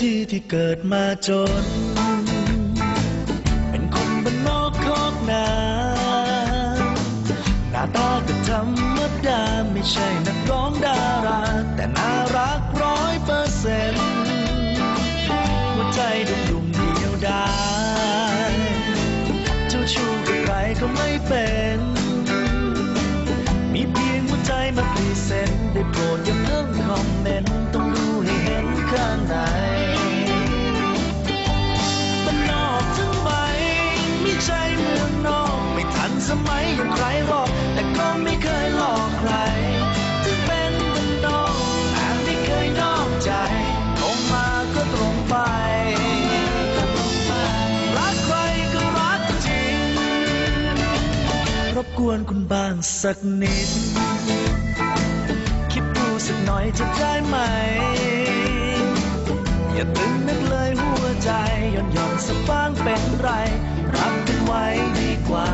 ที่เกิดมาจน เป็นคนบ้านนอกคอกนาหน้าตาก็ธรรมดาไม่ใช่นักร้องดารา แต่น่ารักร้อยเปอร์เซ็นต์หัวใจดุมๆเดียวดายเจ้าชู้กับใครก็ไม่เป็น มีเพียงหัวใจมาพรีเซนต์ได้โปรดอย่าเพิ่งคอมเมนต์ต้องดูให้เห็นข้างใน อย่างใครหรอก แต่ก็ไม่เคยหลอกใครถึงเป็นบ้านนอกแต่ไม่เคยนอกใจตรงมาก็ตรงไป รักใครก็รักจริง รบกวนคุณบ้างสักนิด คิดดูสักหน่อยจะได้ไหม อย่าตึงนักเลยหัวใจหย่อนหย่อนสักบ้างเป็นไร รักกันไว้ดีกว่า